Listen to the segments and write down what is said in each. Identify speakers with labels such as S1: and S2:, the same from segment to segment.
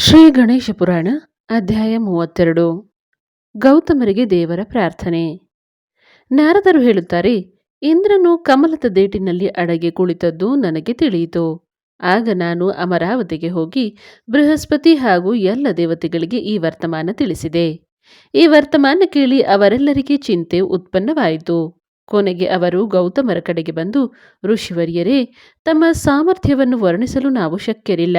S1: ಶ್ರೀ ಗಣೇಶ ಪುರಾಣ, ಅಧ್ಯಾಯ ಮೂವತ್ತೆರಡು. ಗೌತಮರಿಗೆ ದೇವರ ಪ್ರಾರ್ಥನೆ. ನಾರದರು ಹೇಳುತ್ತಾರೆ, ಇಂದ್ರನು ಕಮಲದ ದೇಟಿನಲ್ಲಿ ಅಡಗಿ ಕುಳಿತದ್ದು ನನಗೆ ತಿಳಿಯಿತು. ಆಗ ನಾನು ಅಮರಾವತಿಗೆ ಹೋಗಿ ಬೃಹಸ್ಪತಿ ಹಾಗೂ ಎಲ್ಲ ದೇವತೆಗಳಿಗೆ ಈ ವರ್ತಮಾನ ತಿಳಿಸಿದೆ. ಈ ವರ್ತಮಾನ ಕೇಳಿ ಅವರೆಲ್ಲರಿಗೆ ಚಿಂತೆ ಉತ್ಪನ್ನವಾಯಿತು. ಕೊನೆಗೆ ಅವರು ಗೌತಮರ ಕಡೆಗೆ ಬಂದು, ಋಷಿವರ್ಯರೇ, ತಮ್ಮ ಸಾಮರ್ಥ್ಯವನ್ನು ವರ್ಣಿಸಲು ನಾವು ಶಕ್ಯರಿಲ್ಲ.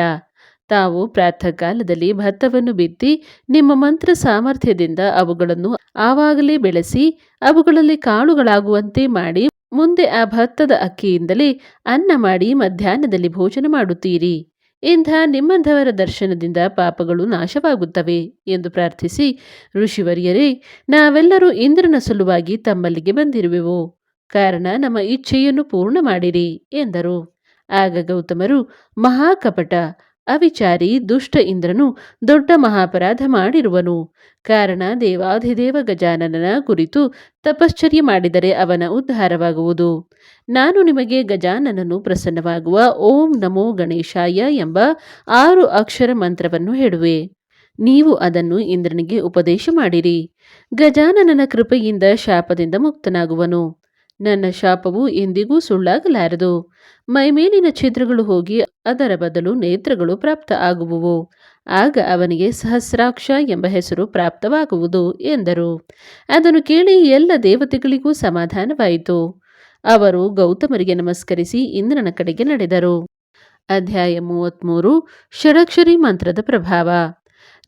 S1: ತಾವು ಪ್ರಾತಃ ಕಾಲದಲ್ಲಿ ಭತ್ತವನ್ನು ಬಿತ್ತಿ ನಿಮ್ಮ ಮಂತ್ರ ಸಾಮರ್ಥ್ಯದಿಂದ ಅವುಗಳನ್ನು ಆವಾಗಲೇ ಬೆಳೆಸಿ ಅವುಗಳಲ್ಲಿ ಕಾಳುಗಳಾಗುವಂತೆ ಮಾಡಿ ಮುಂದೆ ಆ ಭತ್ತದ ಅಕ್ಕಿಯಿಂದಲೇ ಅನ್ನ ಮಾಡಿ ಮಧ್ಯಾಹ್ನದಲ್ಲಿ ಭೋಜನ ಮಾಡುತ್ತೀರಿ. ಇಂಥ ನಿಮ್ಮಂಥವರ ದರ್ಶನದಿಂದ ಪಾಪಗಳು ನಾಶವಾಗುತ್ತವೆ ಎಂದು ಪ್ರಾರ್ಥಿಸಿ ಋಷಿವರ್ಯರೇ, ನಾವೆಲ್ಲರೂ ಇಂದ್ರನ ಸಲುವಾಗಿ ತಮ್ಮಲ್ಲಿಗೆ ಬಂದಿರುವೆವು. ಕಾರಣ ನಮ್ಮ ಇಚ್ಛೆಯನ್ನು ಪೂರ್ಣ ಮಾಡಿರಿ ಎಂದರು. ಆಗ ಗೌತಮರು ಮಹಾಕಪಟ ಅವಿಚಾರಿ ದುಷ್ಟ ಇಂದ್ರನು ದೊಡ್ಡ ಮಹಾಪರಾಧ ಮಾಡಿರುವನು. ಕಾರಣ ದೇವಾಧಿದೇವ ಗಜಾನನನ ಕುರಿತು ತಪಶ್ಚರ್ಯ ಮಾಡಿದರೆ ಅವನ ಉದ್ಧಾರವಾಗುವುದು. ನಾನು ನಿಮಗೆ ಗಜಾನನನು ಪ್ರಸನ್ನವಾಗುವ ಓಂ ನಮೋ ಗಣೇಶಾಯ ಎಂಬ ಆರು ಅಕ್ಷರ ಮಂತ್ರವನ್ನು ಹೇಳುವೆ. ನೀವು ಅದನ್ನು ಇಂದ್ರನಿಗೆ ಉಪದೇಶ ಮಾಡಿರಿ. ಗಜಾನನನ ಕೃಪೆಯಿಂದ ಶಾಪದಿಂದ ಮುಕ್ತನಾಗುವನು. ನನ್ನ ಶಾಪವು ಎಂದಿಗೂ ಸುಳ್ಳಾಗಲಾರದು. ಮೈಮೇಲಿನ ಛಿದ್ರಗಳು ಹೋಗಿ ಅದರ ಬದಲು ನೇತ್ರಗಳು ಪ್ರಾಪ್ತ ಆಗುವುವು. ಆಗ ಅವನಿಗೆ ಸಹಸ್ರಾಕ್ಷ ಎಂಬ ಹೆಸರು ಪ್ರಾಪ್ತವಾಗುವುದು ಎಂದರು. ಅದನ್ನು ಕೇಳಿ ಎಲ್ಲ ದೇವತೆಗಳಿಗೂ ಸಮಾಧಾನವಾಯಿತು. ಅವರು ಗೌತಮರಿಗೆ ನಮಸ್ಕರಿಸಿ ಇಂದ್ರನ ಕಡೆಗೆ ನಡೆದರು. ಅಧ್ಯಾಯ ಮೂವತ್ತ್ಮೂರು ಷಡಕ್ಷರಿ ಮಂತ್ರದ ಪ್ರಭಾವ.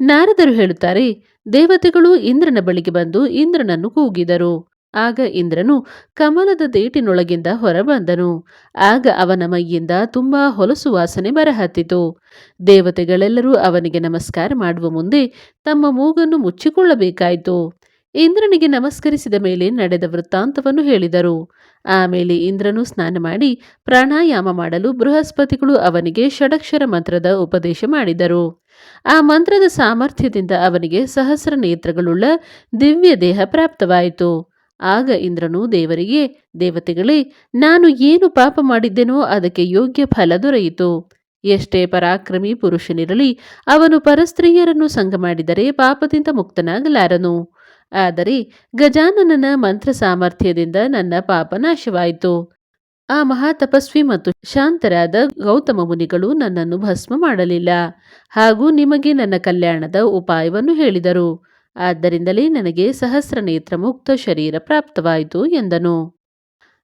S1: ನಾರದರು ಹೇಳುತ್ತಾರೆ, ದೇವತೆಗಳು ಇಂದ್ರನ ಬಳಿಗೆ ಬಂದು ಇಂದ್ರನನ್ನು ಕೂಗಿದರು. ಆಗ ಇಂದ್ರನು ಕಮಲದ ದೇಟಿನೊಳಗಿಂದ ಹೊರಬಂದನು. ಆಗ ಅವನ ಮೈಯಿಂದ ತುಂಬಾ ಹೊಲಸು ವಾಸನೆ ಬರಹತ್ತಿತು. ದೇವತೆಗಳೆಲ್ಲರೂ ಅವನಿಗೆ ನಮಸ್ಕಾರ ಮಾಡುವ ಮುಂದೆ ತಮ್ಮ ಮೂಗನ್ನು ಮುಚ್ಚಿಕೊಳ್ಳಬೇಕಾಯಿತು. ಇಂದ್ರನಿಗೆ ನಮಸ್ಕರಿಸಿದ ಮೇಲೆ ನಡೆದ ವೃತ್ತಾಂತವನ್ನು ಹೇಳಿದರು. ಆಮೇಲೆ ಇಂದ್ರನು ಸ್ನಾನ ಮಾಡಿ ಪ್ರಾಣಾಯಾಮ ಮಾಡಲು ಬೃಹಸ್ಪತಿಗಳು ಅವನಿಗೆ ಷಡಕ್ಷರ ಮಂತ್ರದ ಉಪದೇಶ ಮಾಡಿದರು. ಆ ಮಂತ್ರದ ಸಾಮರ್ಥ್ಯದಿಂದ ಅವನಿಗೆ ಸಹಸ್ರ ನೇತ್ರಗಳುಳ್ಳ ದಿವ್ಯ ದೇಹ ಪ್ರಾಪ್ತವಾಯಿತು. ಆಗ ಇಂದ್ರನು, ದೇವರಿಗೆ, ದೇವತೆಗಳೇ, ನಾನು ಏನು ಪಾಪ ಮಾಡಿದ್ದೆನೋ ಅದಕ್ಕೆ ಯೋಗ್ಯ ಫಲ ದೊರೆಯಿತು. ಎಷ್ಟೇ ಪರಾಕ್ರಮಿ ಪುರುಷನಿರಲಿ, ಅವನು ಪರಸ್ತ್ರೀಯರನ್ನು ಸಂಘ ಮಾಡಿದರೆ ಪಾಪದಿಂದ ಮುಕ್ತನಾಗಲಾರನು. ಆದರೆ ಗಜಾನನನ ಮಂತ್ರ ಸಾಮರ್ಥ್ಯದಿಂದ ನನ್ನ ಪಾಪ ನಾಶವಾಯಿತು. ಆ ಮಹಾತಪಸ್ವಿ ಮತ್ತು ಶಾಂತರಾದ ಗೌತಮ ಮುನಿಗಳು ನನ್ನನ್ನು ಭಸ್ಮ ಮಾಡಲಿಲ್ಲ. ಹಾಗೂ ನಿಮಗೆ ನನ್ನ ಕಲ್ಯಾಣದ ಉಪಾಯವನ್ನು ಹೇಳಿದರು. ಆದ್ದರಿಂದಲೇ ನನಗೆ ಸಹಸ್ರ ನೇತ್ರ ಮುಕ್ತ ಶರೀರ ಪ್ರಾಪ್ತವಾಯಿತು ಎಂದನು.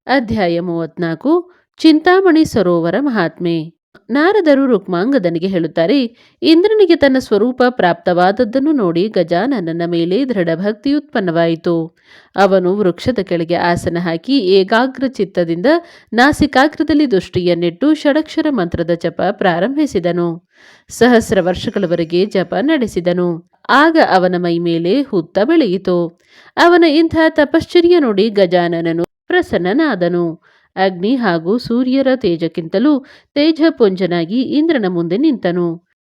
S1: ಅಧ್ಯಾಯ ಮೂವತ್ನಾಲ್ಕು ಚಿಂತಾಮಣಿ ಸರೋವರ ಮಹಾತ್ಮೆ. ನಾರದರು ರುಕ್ಮಾಂಗದನಿಗೆ ಹೇಳುತ್ತಾರೆ, ಇಂದ್ರನಿಗೆ ತನ್ನ ಸ್ವರೂಪ ಪ್ರಾಪ್ತವಾದದ್ದನ್ನು ನೋಡಿ ಗಜಾನನನ ಮೇಲೆ ದೃಢ ಭಕ್ತಿ ಉತ್ಪನ್ನವಾಯಿತು. ಅವನು ವೃಕ್ಷದ ಕೆಳಗೆ ಆಸನ ಹಾಕಿ ಏಕಾಗ್ರ ಚಿತ್ತದಿಂದ ನಾಸಿಕಾಗ್ರದಲ್ಲಿ ದೃಷ್ಟಿಯನ್ನಿಟ್ಟು ಷಡಕ್ಷರ ಮಂತ್ರದ ಜಪ ಪ್ರಾರಂಭಿಸಿದನು. ಸಹಸ್ರ ವರ್ಷಗಳವರೆಗೆ ಜಪ ನಡೆಸಿದನು. ಆಗ ಅವನ ಮೈಮೇಲೆ ಹುತ್ತ ಬೆಳೆಯಿತು. ಅವನ ಇಂಥ ತಪಶ್ಚರ್ಯ ನೋಡಿ ಗಜಾನನನು ಪ್ರಸನ್ನನಾದನು. ಅಗ್ನಿ ಹಾಗೂ ಸೂರ್ಯರ ತೇಜಕ್ಕಿಂತಲೂ ತೇಜಪುಂಜನಾಗಿ ಇಂದ್ರನ ಮುಂದೆ ನಿಂತನು.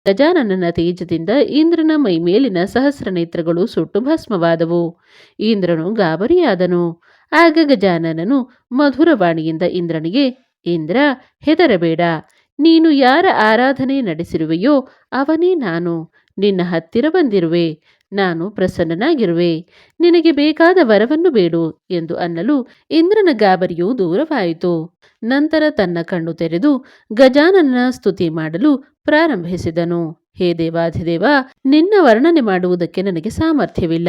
S1: ಗಜಾನನನ ತೇಜದಿಂದ ಇಂದ್ರನ ಮೈಮೇಲಿನ ಸಹಸ್ರನೇತ್ರಗಳು ಸಹಸ್ರ ನೇತ್ರಗಳು ಸುಟ್ಟು ಭಸ್ಮವಾದವು. ಇಂದ್ರನು ಗಾಬರಿಯಾದನು. ಆಗ ಗಜಾನನನು ಮಧುರವಾಣಿಯಿಂದ ಇಂದ್ರನಿಗೆ, ಇಂದ್ರ, ಹೆದರಬೇಡ. ನೀನು ಯಾರ ಆರಾಧನೆ ನಡೆಸಿರುವೆಯೋ ಅವನೇ ನಾನು. ನಿನ್ನ ಹತ್ತಿರ ಬಂದಿರುವೆ, ನಾನು ಪ್ರಸನ್ನನಾಗಿರುವೆ. ನಿನಗೆ ಬೇಕಾದ ವರವನ್ನು ಬೇಡು ಎಂದು ಅನ್ನಲು ಇಂದ್ರನ ಗಾಬರಿಯು ದೂರವಾಯಿತು. ನಂತರ ತನ್ನ ಕಣ್ಣು ತೆರೆದು ಗಜಾನನ ಸ್ತುತಿ ಮಾಡಲು ಪ್ರಾರಂಭಿಸಿದನು. ಹೇ ದೇವಾಧಿದೇವ ನಿನ್ನ ವರ್ಣನೆ ಮಾಡುವುದಕ್ಕೆ ನನಗೆ ಸಾಮರ್ಥ್ಯವಿಲ್ಲ.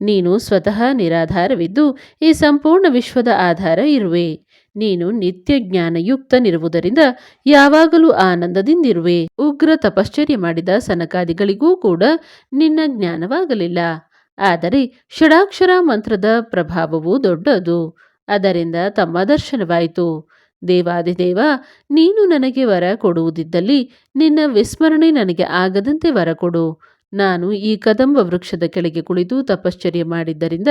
S1: ನೀನು ಸ್ವತಃ ನಿರಾಧಾರವಿದ್ದು ಈ ಸಂಪೂರ್ಣ ವಿಶ್ವದ ಆಧಾರ ಇರುವೆ. ನೀನು ನಿತ್ಯ ಜ್ಞಾನಯುಕ್ತನಿರುವುದರಿಂದ ಯಾವಾಗಲೂ ಆನಂದದಿಂದಿರುವೆ. ಉಗ್ರ ತಪಶ್ಚರ್ಯ ಮಾಡಿದ ಸನಕಾದಿಗಳಿಗೂ ಕೂಡ ನಿನ್ನ ಜ್ಞಾನವಾಗಲಿಲ್ಲ. ಆದರೆ ಷಡಾಕ್ಷರ ಮಂತ್ರದ ಪ್ರಭಾವವು ದೊಡ್ಡದು. ಅದರಿಂದ ತಮ್ಮ ದರ್ಶನವಾಯಿತು. ದೇವಾದಿದೇವ, ನೀನು ನನಗೆ ವರ ಕೊಡುವುದಿದ್ದಲ್ಲಿ ನಿನ್ನ ವಿಸ್ಮರಣೆ ನನಗೆ ಆಗದಂತೆ ವರ ಕೊಡು. ನಾನು ಈ ಕದಂಬ ವೃಕ್ಷದ ಕೆಳಗೆ ಕುಳಿತು ತಪಶ್ಚರ್ಯ ಮಾಡಿದ್ದರಿಂದ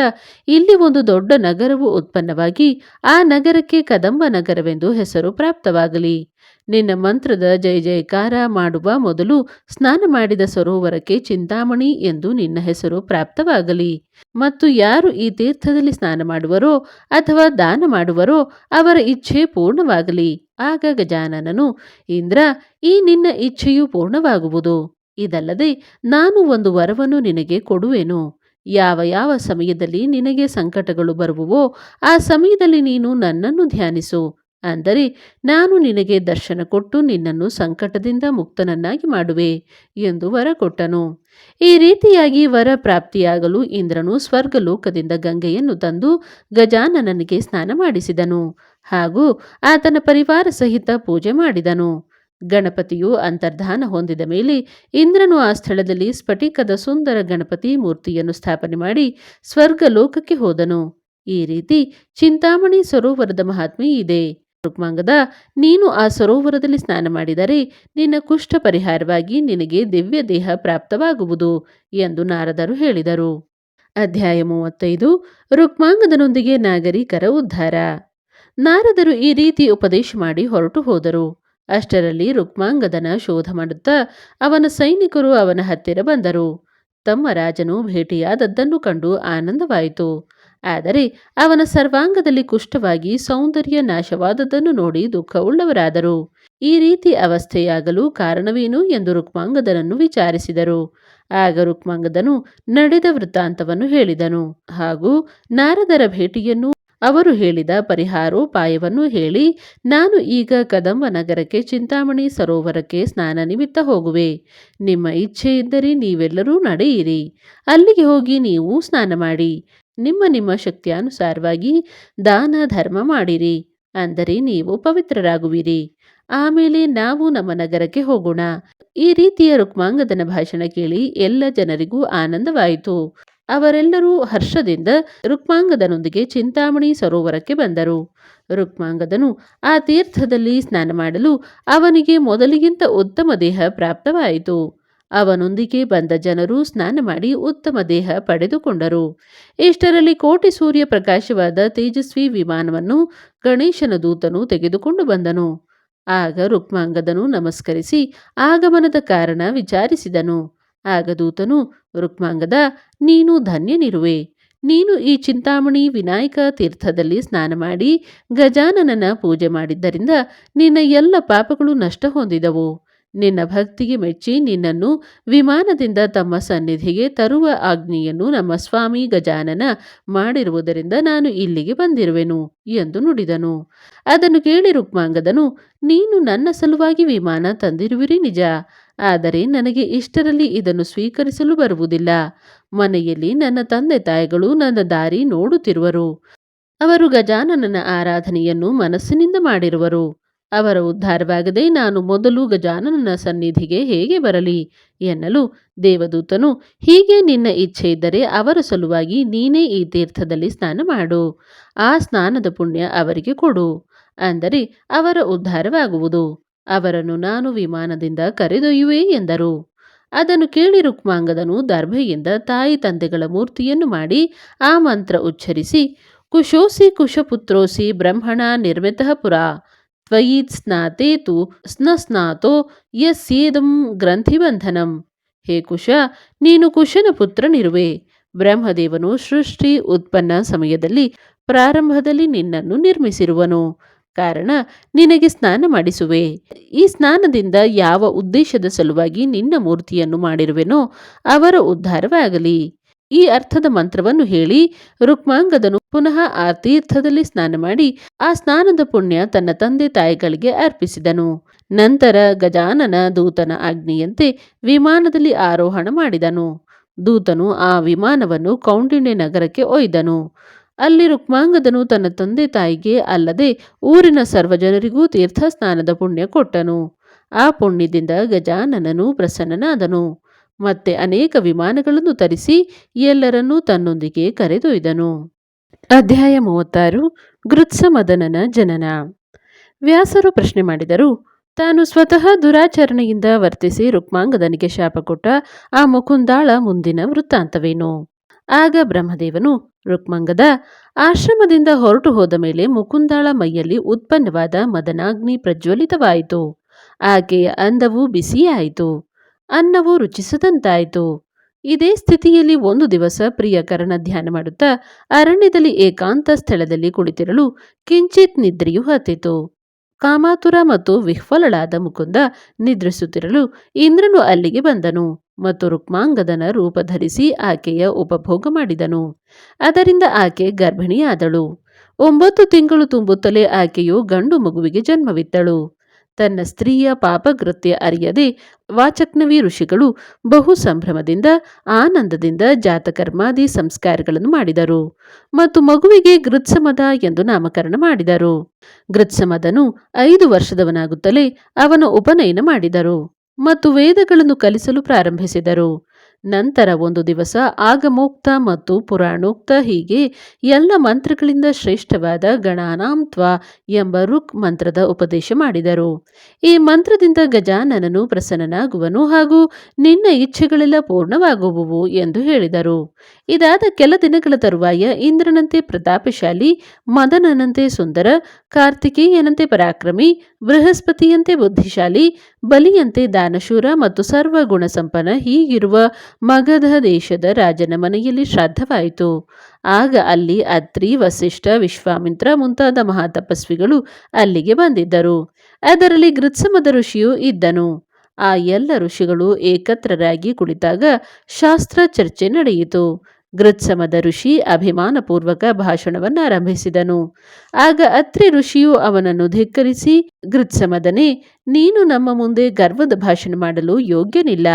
S1: ಇಲ್ಲಿ ಒಂದು ದೊಡ್ಡ ನಗರವು ಉತ್ಪನ್ನವಾಗಿ ಆ ನಗರಕ್ಕೆ ಕದಂಬ ನಗರವೆಂದು ಹೆಸರು ಪ್ರಾಪ್ತವಾಗಲಿ. ನಿನ್ನ ಮಂತ್ರದ ಜಯ ಜಯಕಾರ ಮಾಡುವ ಮೊದಲು ಸ್ನಾನ ಮಾಡಿದ ಸರೋವರಕ್ಕೆ ಚಿಂತಾಮಣಿ ಎಂದು ನಿನ್ನ ಹೆಸರು ಪ್ರಾಪ್ತವಾಗಲಿ. ಮತ್ತು ಯಾರು ಈ ತೀರ್ಥದಲ್ಲಿ ಸ್ನಾನ ಮಾಡುವರೋ ಅಥವಾ ದಾನ ಮಾಡುವರೋ ಅವರ ಇಚ್ಛೆ ಪೂರ್ಣವಾಗಲಿ. ಆಗ ಗಜಾನನನು ಇಂದ್ರ, ಈ ನಿನ್ನ ಇಚ್ಛೆಯು ಪೂರ್ಣವಾಗುವುದು. ಇದಲ್ಲದೆ ನಾನು ಒಂದು ವರವನ್ನು ನಿನಗೆ ಕೊಡುವೆನು. ಯಾವ ಯಾವ ಸಮಯದಲ್ಲಿ ನಿನಗೆ ಸಂಕಟಗಳು ಬರುವುವೋ ಆ ಸಮಯದಲ್ಲಿ ನೀನು ನನ್ನನ್ನು ಧ್ಯಾನಿಸು. ಅಂದರೆ ನಾನು ನಿನಗೆ ದರ್ಶನ ಕೊಟ್ಟು ನಿನ್ನನ್ನು ಸಂಕಟದಿಂದ ಮುಕ್ತನನ್ನಾಗಿ ಮಾಡುವೆ ಎಂದು ವರ ಕೊಟ್ಟನು. ಈ ರೀತಿಯಾಗಿ ವರ ಪ್ರಾಪ್ತಿಯಾಗಲು ಇಂದ್ರನು ಸ್ವರ್ಗಲೋಕದಿಂದ ಗಂಗೆಯನ್ನು ತಂದು ಗಜಾನನನಿಗೆ ಸ್ನಾನ ಮಾಡಿಸಿದನು. ಹಾಗೂ ಆತನ ಪರಿವಾರ ಸಹಿತ ಪೂಜೆ ಮಾಡಿದನು. ಗಣಪತಿಯು ಅಂತರ್ಧಾನ ಹೊಂದಿದ ಮೇಲೆ ಇಂದ್ರನು ಆ ಸ್ಥಳದಲ್ಲಿ ಸ್ಫಟಿಕದ ಸುಂದರ ಗಣಪತಿ ಮೂರ್ತಿಯನ್ನು ಸ್ಥಾಪನೆ ಮಾಡಿ ಸ್ವರ್ಗಲೋಕಕ್ಕೆ ಹೋದನು. ಈ ರೀತಿ ಚಿಂತಾಮಣಿ ಸರೋವರದ ಮಹಾತ್ಮೆ ಇದೆ. ರುಕ್ಮಾಂಗದ, ನೀನು ಆ ಸರೋವರದಲ್ಲಿ ಸ್ನಾನ ಮಾಡಿದರೆ ನಿನ್ನ ಕುಷ್ಠ ಪರಿಹಾರವಾಗಿ ನಿನಗೆ ದಿವ್ಯ ದೇಹ ಪ್ರಾಪ್ತವಾಗುವುದು ಎಂದು ನಾರದರು ಹೇಳಿದರು. ಅಧ್ಯಾಯ ಮೂವತ್ತೈದು, ರುಕ್ಮಾಂಗದನೊಂದಿಗೆ ನಾಗರಿಕರ ಉದ್ಧಾರ. ನಾರದರು ಈ ರೀತಿ ಉಪದೇಶ ಮಾಡಿ ಹೊರಟು ಹೋದರು. ಅಷ್ಟರಲ್ಲಿ ರುಕ್ಮಾಂಗದನ ಶೋಧ ಮಾಡುತ್ತಾ ಅವನ ಸೈನಿಕರು ಅವನ ಹತ್ತಿರ ಬಂದರು. ತಮ್ಮ ರಾಜನು ಭೇಟಿಯಾದದ್ದನ್ನು ಕಂಡು ಆನಂದವಾಯಿತು. ಆದರೆ ಅವನ ಸರ್ವಾಂಗದಲ್ಲಿ ಕುಷ್ಠವಾಗಿ ಸೌಂದರ್ಯ ನಾಶವಾದದ್ದನ್ನು ನೋಡಿ ದುಃಖವುಳ್ಳವರಾದರು. ಈ ರೀತಿ ಅವಸ್ಥೆಯಾಗಲು ಕಾರಣವೇನು ಎಂದು ರುಕ್ಮಾಂಗದನನ್ನು ವಿಚಾರಿಸಿದರು. ಆಗ ರುಕ್ಮಾಂಗದನು ನಡೆದ ವೃತ್ತಾಂತವನ್ನು ಹೇಳಿದನು. ಹಾಗೂ ನಾರದರ ಭೇಟಿಯನ್ನು ಅವರು ಹೇಳಿದ ಪರಿಹಾರೋಪಾಯವನ್ನು ಹೇಳಿ, ನಾನು ಈಗ ಕದಂಬ ನಗರಕ್ಕೆ ಚಿಂತಾಮಣಿ ಸರೋವರಕ್ಕೆ ಸ್ನಾನ ನಿಮಿತ್ತ ಹೋಗುವೆ. ನಿಮ್ಮ ಇಚ್ಛೆ ಇದ್ದರೆ ನೀವೆಲ್ಲರೂ ನಡೆಯಿರಿ. ಅಲ್ಲಿಗೆ ಹೋಗಿ ನೀವು ಸ್ನಾನ ಮಾಡಿ. ನಿಮ್ಮ ನಿಮ್ಮ ಶಕ್ತಿಯಾನುಸಾರವಾಗಿ ದಾನ ಧರ್ಮ ಮಾಡಿರಿ. ಅಂದರೆ ನೀವು ಪವಿತ್ರರಾಗುವಿರಿ. ಆಮೇಲೆ ನಾವು ನಮ್ಮ ನಗರಕ್ಕೆ ಹೋಗೋಣ. ಈ ರೀತಿಯ ರುಕ್ಮಾಂಗದನ ಭಾಷಣ ಕೇಳಿ ಎಲ್ಲ ಜನರಿಗೂ ಆನಂದವಾಯಿತು. ಅವರೆಲ್ಲರೂ ಹರ್ಷದಿಂದ ರುಕ್ಮಾಂಗದನೊಂದಿಗೆ ಚಿಂತಾಮಣಿ ಸರೋವರಕ್ಕೆ ಬಂದರು. ರುಕ್ಮಾಂಗದನು ಆ ತೀರ್ಥದಲ್ಲಿ ಸ್ನಾನ ಮಾಡಲು ಅವನಿಗೆ ಮೊದಲಿಗಿಂತ ಉತ್ತಮ ದೇಹ ಪ್ರಾಪ್ತವಾಯಿತು. ಅವನೊಂದಿಗೆ ಬಂದ ಜನರು ಸ್ನಾನ ಮಾಡಿ ಉತ್ತಮ ದೇಹ ಪಡೆದುಕೊಂಡರು. ಇಷ್ಟರಲ್ಲಿ ಕೋಟಿ ಸೂರ್ಯ ಪ್ರಕಾಶವಾದ ತೇಜಸ್ವಿ ವಿಮಾನವನ್ನು ಗಣೇಶನ ದೂತನು ತೆಗೆದುಕೊಂಡು ಬಂದನು. ಆಗ ರುಕ್ಮಾಂಗದನು ನಮಸ್ಕರಿಸಿ ಆಗಮನದ ಕಾರಣ ವಿಚಾರಿಸಿದನು. ಆಗ ದೂತನು, ರುಕ್ಮಾಂಗದ, ನೀನು ಧನ್ಯನಿರುವೆ. ನೀನು ಈ ಚಿಂತಾಮಣಿ ವಿನಾಯಕ ತೀರ್ಥದಲ್ಲಿ ಸ್ನಾನ ಮಾಡಿ ಗಜಾನನನ ಪೂಜೆ ಮಾಡಿದ್ದರಿಂದ ನಿನ್ನ ಎಲ್ಲ ಪಾಪಗಳು ನಷ್ಟ ಹೊಂದಿದವು ನಿನ್ನ ಭಕ್ತಿಗೆ ಮೆಚ್ಚಿ ನಿನ್ನನ್ನು ವಿಮಾನದಿಂದ ತಮ್ಮ ಸನ್ನಿಧಿಗೆ ತರುವ ಆಜ್ಞೆಯನ್ನು ನಮ್ಮ ಸ್ವಾಮಿ ಗಜಾನನ ಮಾಡಿರುವುದರಿಂದ ನಾನು ಇಲ್ಲಿಗೆ ಬಂದಿರುವೆನು ಎಂದು ನುಡಿದನು. ಅದನ್ನು ಕೇಳಿ ರುಕ್ಮಾಂಗದನು, ನೀನು ನನ್ನ ಸಲುವಾಗಿ ವಿಮಾನ ತಂದಿರುವಿರಿ ನಿಜ. ಆದರೆ ನನಗೆ ಇಷ್ಟರಲ್ಲಿ ಇದನ್ನು ಸ್ವೀಕರಿಸಲು ಬರುವುದಿಲ್ಲ. ಮನೆಯಲ್ಲಿ ನನ್ನ ತಂದೆ ತಾಯಿಗಳು ನನ್ನ ದಾರಿ ನೋಡುತ್ತಿರುವರು. ಅವರು ಗಜಾನನನ ಆರಾಧನೆಯನ್ನು ಮನಸ್ಸಿನಿಂದ ಮಾಡಿರುವರು. ಅವರ ಉದ್ಧಾರವಾಗದೆ ನಾನು ಮೊದಲು ಗಜಾನನನ ಸನ್ನಿಧಿಗೆ ಹೇಗೆ ಬರಲಿ ಎನ್ನಲು ದೇವದೂತನು, ಹೀಗೆ ನಿನ್ನ ಇಚ್ಛೆ ಇದ್ದರೆ ಅವರ ಸಲುವಾಗಿ ನೀನೇ ಈ ತೀರ್ಥದಲ್ಲಿ ಸ್ನಾನ ಮಾಡು. ಆ ಸ್ನಾನದ ಪುಣ್ಯ ಅವರಿಗೆ ಕೊಡು. ಅಂದರೆ ಅವರ ಉದ್ಧಾರವಾಗುವುದು. ಅವರನ್ನು ನಾನು ವಿಮಾನದಿಂದ ಕರೆದೊಯ್ಯುವೆ ಎಂದರು. ಅದನ್ನು ಕೇಳಿ ರುಕ್ಮಾಂಗದನು ದರ್ಭೆಯಿಂದ ತಾಯಿ ತಂದೆಗಳ ಮೂರ್ತಿಯನ್ನು ಮಾಡಿ ಆ ಮಂತ್ರ ಉಚ್ಚರಿಸಿ, ಕುಶೋಸಿ ಕುಶಪುತ್ರೋಸಿ ಬ್ರಹ್ಮಣ ನಿರ್ಮಿತಃ ಪುರ, ತ್ವಯಿ ಸ್ನಾತೆ ತು ಸ್ನ ಸ್ನಾತೋ ಯಸ್ಯೇದಂ ಗ್ರಂಥಿಬಂಧನಂ. ಹೇ ಕುಶ, ನೀನು ಕುಶನ ಪುತ್ರನಿರುವೆ. ಬ್ರಹ್ಮದೇವನು ಸೃಷ್ಟಿ ಉತ್ಪನ್ನ ಸಮಯದಲ್ಲಿ ಪ್ರಾರಂಭದಲ್ಲಿ ನಿನ್ನನ್ನು ನಿರ್ಮಿಸಿರುವನು. ಕಾರಣ ನಿನಗೆ ಸ್ನಾನ ಮಾಡಿಸುವೆ. ಈ ಸ್ನಾನದಿಂದ ಯಾವ ಉದ್ದೇಶದ ಸಲುವಾಗಿ ನಿನ್ನ ಮೂರ್ತಿಯನ್ನು ಮಾಡಿರುವೆನೋ ಅವರ ಉದ್ಧಾರವಾಗಲಿ. ಈ ಅರ್ಥದ ಮಂತ್ರವನ್ನು ಹೇಳಿ ರುಕ್ಮಾಂಗದನು ಪುನಃ ಆ ತೀರ್ಥದಲ್ಲಿ ಸ್ನಾನ ಮಾಡಿ ಆ ಸ್ನಾನದ ಪುಣ್ಯ ತನ್ನ ತಂದೆ ತಾಯಿಗಳಿಗೆ ಅರ್ಪಿಸಿದನು. ನಂತರ ಗಜಾನನ ದೂತನ ಆಜ್ಞೆಯಂತೆ ವಿಮಾನದಲ್ಲಿ ಆರೋಹಣ ಮಾಡಿದನು. ದೂತನು ಆ ವಿಮಾನವನ್ನು ಕೌಂಡಿಣ್ಯ ನಗರಕ್ಕೆ ಒಯ್ದನು. ಅಲ್ಲಿ ರುಕ್ಮಾಂಗದನು ತನ್ನ ತಂದೆ ತಾಯಿಗೆ ಅಲ್ಲದೆ ಊರಿನ ಸರ್ವಜನರಿಗೂ ತೀರ್ಥ ಸ್ನಾನದ ಪುಣ್ಯ ಕೊಟ್ಟನು. ಆ ಪುಣ್ಯದಿಂದ ಗಜಾನನನು ಪ್ರಸನ್ನನಾದನು. ಮತ್ತೆ ಅನೇಕ ವಿಮಾನಗಳನ್ನು ತರಿಸಿ ಎಲ್ಲರನ್ನೂ ತನ್ನೊಂದಿಗೆ ಕರೆದೊಯ್ದನು. ಅಧ್ಯಾಯ ಮೂವತ್ತಾರು, ಗೃತ್ಸಮದನನ ಜನನ. ವ್ಯಾಸರು ಪ್ರಶ್ನೆ ಮಾಡಿದರು, ತಾನು ಸ್ವತಃ ದುರಾಚರಣೆಯಿಂದ ವರ್ತಿಸಿ ರುಕ್ಮಾಂಗದನಿಗೆ ಶಾಪ ಕೊಟ್ಟ ಆ ಮುಕುಂದಾಳ ಮುಂದಿನ ವೃತ್ತಾಂತವೇನು? ಆಗ ಬ್ರಹ್ಮದೇವನು ರುಕ್ಮಂಗದ ಆಶ್ರಮದಿಂದ ಹೊರಟು ಹೋದ ಮೇಲೆ ಮುಕುಂದಾಳ ಮೈಯಲ್ಲಿ ಉತ್ಪನ್ನವಾದ ಮದನಾಗ್ನಿ ಪ್ರಜ್ವಲಿತವಾಯಿತು. ಆಕೆಯ ಅಂದವು ಬಿಸಿಯಾಯಿತು. ಅನ್ನವು ರುಚಿಸದಂತಾಯಿತು. ಇದೇ ಸ್ಥಿತಿಯಲ್ಲಿ ಒಂದು ದಿವಸ ಪ್ರಿಯಕರಣ ಧ್ಯಾನ ಮಾಡುತ್ತಾ ಅರಣ್ಯದಲ್ಲಿ ಏಕಾಂತ ಸ್ಥಳದಲ್ಲಿ ಕುಳಿತಿರಲು ಕಿಂಚಿತ್ ನಿದ್ರೆಯು ಹತ್ತಿತು. ಕಾಮಾತುರ ಮತ್ತು ವಿಹ್ವಲಳಾದ ಮುಕುಂದ ನಿದ್ರಿಸುತ್ತಿರಲು ಇಂದ್ರನು ಅಲ್ಲಿಗೆ ಬಂದನು ಮತ್ತು ರುಕ್ಮಾಂಗದನ ರೂಪ ಧರಿಸಿ ಆಕೆಯ ಉಪಭೋಗ ಮಾಡಿದನು. ಅದರಿಂದ ಆಕೆ ಗರ್ಭಿಣಿಯಾದಳು. ಒಂಬತ್ತು ತಿಂಗಳು ತುಂಬುತ್ತಲೇ ಆಕೆಯು ಗಂಡು ಮಗುವಿಗೆ ಜನ್ಮವಿತ್ತಳು. ತನ್ನ ಸ್ತ್ರೀಯ ಪಾಪಕೃತ್ಯ ಅರಿಯದೆ ವಾಚಕ್ನವಿ ಋಷಿಗಳು ಬಹು ಸಂಭ್ರಮದಿಂದ, ಆನಂದದಿಂದ ಜಾತಕರ್ಮಾದಿ ಸಂಸ್ಕಾರಗಳನ್ನು ಮಾಡಿದರು ಮತ್ತು ಮಗುವಿಗೆ ಗೃತ್ಸಮದ ಎಂದು ನಾಮಕರಣ ಮಾಡಿದರು. ಗೃತ್ಸಮದನು ಐದು ವರ್ಷದವನಾಗುತ್ತಲೇ ಅವನ ಉಪನಯನ ಮಾಡಿದರು ಮತ್ತು ವೇದಗಳನ್ನು ಕಲಿಸಲು ಪ್ರಾರಂಭಿಸಿದರು. ನಂತರ ಒಂದು ದಿವಸ ಆಗಮೋಕ್ತ ಮತ್ತು ಪುರಾಣೋಕ್ತ ಹೀಗೆ ಎಲ್ಲ ಮಂತ್ರಗಳಿಂದ ಶ್ರೇಷ್ಠವಾದ ಗಣಾನಾಂತ್ವ ಎಂಬ ರುಕ್ ಮಂತ್ರದ ಉಪದೇಶ ಮಾಡಿದರು. ಈ ಮಂತ್ರದಿಂದ ಗಜಾನನನು ಪ್ರಸನ್ನನಾಗುವನು ಹಾಗೂ ನಿನ್ನ ಇಚ್ಛೆಗಳೆಲ್ಲ ಪೂರ್ಣವಾಗುವುವು ಎಂದು ಹೇಳಿದರು. ಇದಾದ ಕೆಲ ದಿನಗಳ ತರುವಾಯ ಇಂದ್ರನಂತೆ ಪ್ರತಾಪಶಾಲಿ, ಮದನನಂತೆ ಸುಂದರ, ಕಾರ್ತಿಕೇಯನಂತೆ ಪರಾಕ್ರಮಿ, ಬೃಹಸ್ಪತಿಯಂತೆ ಬುದ್ಧಿಶಾಲಿ, ಬಲಿಯಂತೆ ದಾನಶೂರ ಮತ್ತು ಸರ್ವ ಗುಣಸಂಪನ್ನ ಹೀಗಿರುವ ಮಗಧ ದೇಶದ ರಾಜನ ಮನೆಯಲ್ಲಿ ಶ್ರಾದ್ದವಾಯಿತು ಆಗ ಅಲ್ಲಿ ಅತ್ರಿ, ವಸಿಷ್ಠ, ವಿಶ್ವಾಮಿತ್ರ ಮುಂತಾದ ಮಹಾತಪಸ್ವಿಗಳು ಅಲ್ಲಿಗೆ ಬಂದಿದ್ದರು. ಅದರಲ್ಲಿ ಗೃತ್ಸಮದ ಋಷಿಯು ಇದ್ದನು. ಆ ಎಲ್ಲ ಋಷಿಗಳು ಏಕತ್ರರಾಗಿ ಕುಳಿತಾಗ ಶಾಸ್ತ್ರ ಚರ್ಚೆ ನಡೆಯಿತು. ಗೃತ್ಸಮದ ಋಷಿ ಅಭಿಮಾನಪೂರ್ವಕ ಭಾಷಣವನ್ನು ಆರಂಭಿಸಿದನು. ಆಗ ಅತ್ರಿ ಋಷಿಯು ಅವನನ್ನು ಧಿಕ್ಕರಿಸಿ, ಗೃತ್ಸಮದನೇ, ನೀನು ನಮ್ಮ ಮುಂದೆ ಗರ್ವದ ಭಾಷಣ ಮಾಡಲು ಯೋಗ್ಯನಿಲ್ಲ.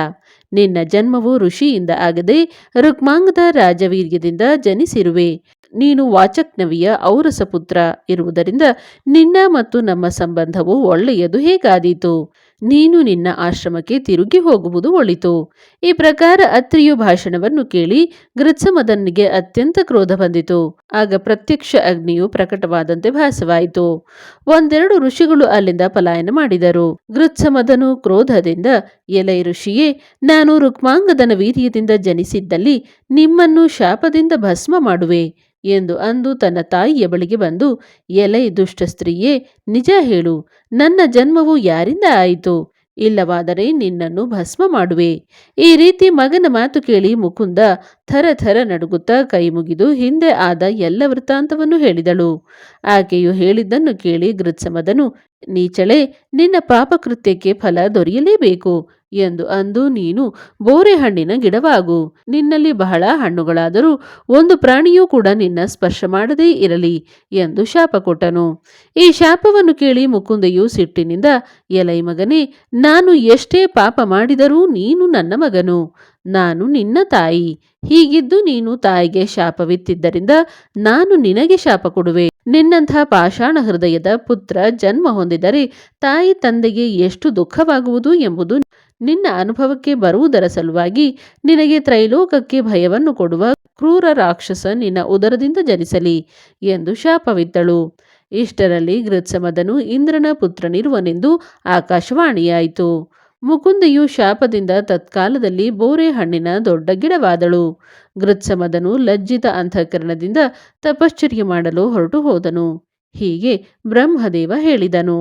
S1: ನಿನ್ನ ಜನ್ಮವು ಋಷಿಯಿಂದ ಆಗದೆ ರುಕ್ಮಾಂಗದ ರಾಜವೀರ್ಯದಿಂದ ಜನಿಸಿರುವೆ. ನೀನು ವಾಚಕ್ನವಿಯ ಔರಸ ಪುತ್ರ ಇರುವುದರಿಂದ ನಿನ್ನ ಮತ್ತು ನಮ್ಮ ಸಂಬಂಧವು ಒಳ್ಳೆಯದು ಹೇಗಾದೀತು? ನೀನು ನಿನ್ನ ಆಶ್ರಮಕ್ಕೆ ತಿರುಗಿ ಹೋಗುವುದು ಒಳಿತು. ಈ ಪ್ರಕಾರ ಅತ್ರಿಯು ಭಾಷಣವನ್ನು ಕೇಳಿ ಗೃತ್ಸಮದನಿಗೆ ಅತ್ಯಂತ ಕ್ರೋಧ ಬಂದಿತು. ಆಗ ಪ್ರತ್ಯಕ್ಷ ಅಗ್ನಿಯು ಪ್ರಕಟವಾದಂತೆ ಭಾಸವಾಯಿತು. ಒಂದೆರಡು ಋಷಿಗಳು ಅಲ್ಲಿಂದ ಪಲಾಯನ ಮಾಡಿದರು. ಗೃತ್ಸಮದನು ಕ್ರೋಧದಿಂದ, ಎಲೈ ಋಷಿಯೇ, ನಾನು ರುಕ್ಮಾಂಗದನ ವೀರ್ಯದಿಂದ ಜನಿಸಿದ್ದಲ್ಲಿ ನಿಮ್ಮನ್ನು ಶಾಪದಿಂದ ಭಸ್ಮ ಮಾಡುವೆ. ಎಂದು ಅಂದು ತನ್ನ ತಾಯಿಯ ಬಳಿಗೆ ಬಂದು, ಎಲೈ ದುಷ್ಟ ಸ್ತ್ರೀಯೇ, ನಿಜ ಹೇಳು, ನನ್ನ ಜನ್ಮವು ಯಾರಿಂದ ಆಯಿತು? ಇಲ್ಲವಾದರೆ ನಿನ್ನನ್ನು ಭಸ್ಮ ಮಾಡುವೆ. ಈ ರೀತಿ ಮಗನ ಮಾತು ಕೇಳಿ ಮುಕುಂದ ಥರ ಥರ ನಡುಗುತ್ತಾ ಕೈ ಮುಗಿದು ಹಿಂದೆ ಆದ ಎಲ್ಲ ವೃತ್ತಾಂತವನ್ನು ಹೇಳಿದಳು. ಆಕೆಯು ಹೇಳಿದ್ದನ್ನು ಕೇಳಿ ಗೃತ್ಸಮದನು, ನೀಚಳೆ, ನಿನ್ನ ಪಾಪಕೃತ್ಯಕ್ಕೆ ಫಲ ದೊರೆಯಲೇಬೇಕು. ಎಂದು ಅಂದು ನೀನು ಬೋರೆ ಹಣ್ಣಿನ ಗಿಡವಾಗು. ನಿನ್ನಲ್ಲಿ ಬಹಳ ಹಣ್ಣುಗಳಾದರೂ ಒಂದು ಪ್ರಾಣಿಯೂ ಕೂಡ ನಿನ್ನ ಸ್ಪರ್ಶ ಮಾಡದೇ ಇರಲಿ ಎಂದು ಶಾಪ ಕೊಟ್ಟನು ಈ ಶಾಪವನ್ನು ಕೇಳಿ ಮುಕುಂದೆಯು ಸಿಟ್ಟಿನಿಂದ, ಎಲೈ ಮಗನೇ, ನಾನು ಎಷ್ಟೇ ಪಾಪ ಮಾಡಿದರೂ ನೀನು ನನ್ನ ಮಗನು. ನಾನು ನಿನ್ನ ತಾಯಿ. ಹೀಗಿದ್ದು ನೀನು ತಾಯಿಗೆ ಶಾಪವಿತ್ತಿದ್ದರಿಂದ ನಾನು ನಿನಗೆ ಶಾಪ ಕೊಡುವೆ ನಿನ್ನಂಥ ಪಾಷಾಣ ಹೃದಯದ ಪುತ್ರ ಜನ್ಮ ಹೊಂದಿದರೆ ತಾಯಿ ತಂದೆಗೆ ಎಷ್ಟು ದುಃಖವಾಗುವುದು ಎಂಬುದು ನಿನ್ನ ಅನುಭವಕ್ಕೆ ಬರುವುದರ ಸಲುವಾಗಿ ನಿನಗೆ ತ್ರೈಲೋಕಕ್ಕೆ ಭಯವನ್ನು ಕೊಡುವ ಕ್ರೂರ ರಾಕ್ಷಸ ನಿನ್ನ ಉದರದಿಂದ ಜನಿಸಲಿ ಎಂದು ಶಾಪವಿತ್ತಳು. ಇಷ್ಟರಲ್ಲಿ ಗೃತ್ಸಮದನು ಇಂದ್ರನ ಪುತ್ರನಿರುವನೆಂದು ಆಕಾಶವಾಣಿಯಾಯಿತು. ಮುಕುಂದೆಯು ಶಾಪದಿಂದ ತತ್ಕಾಲದಲ್ಲಿ ಬೋರೆ ಹಣ್ಣಿನ ದೊಡ್ಡ ಗಿಡವಾದಳು. ಗೃತ್ಸಮದನು ಲಜ್ಜಿತ ಅಂತಃಕರಣದಿಂದ ತಪಶ್ಚರ್ಯ ಮಾಡಲು ಹೊರಟು ಹೋದನು ಹೀಗೆ ಬ್ರಹ್ಮದೇವ ಹೇಳಿದನು.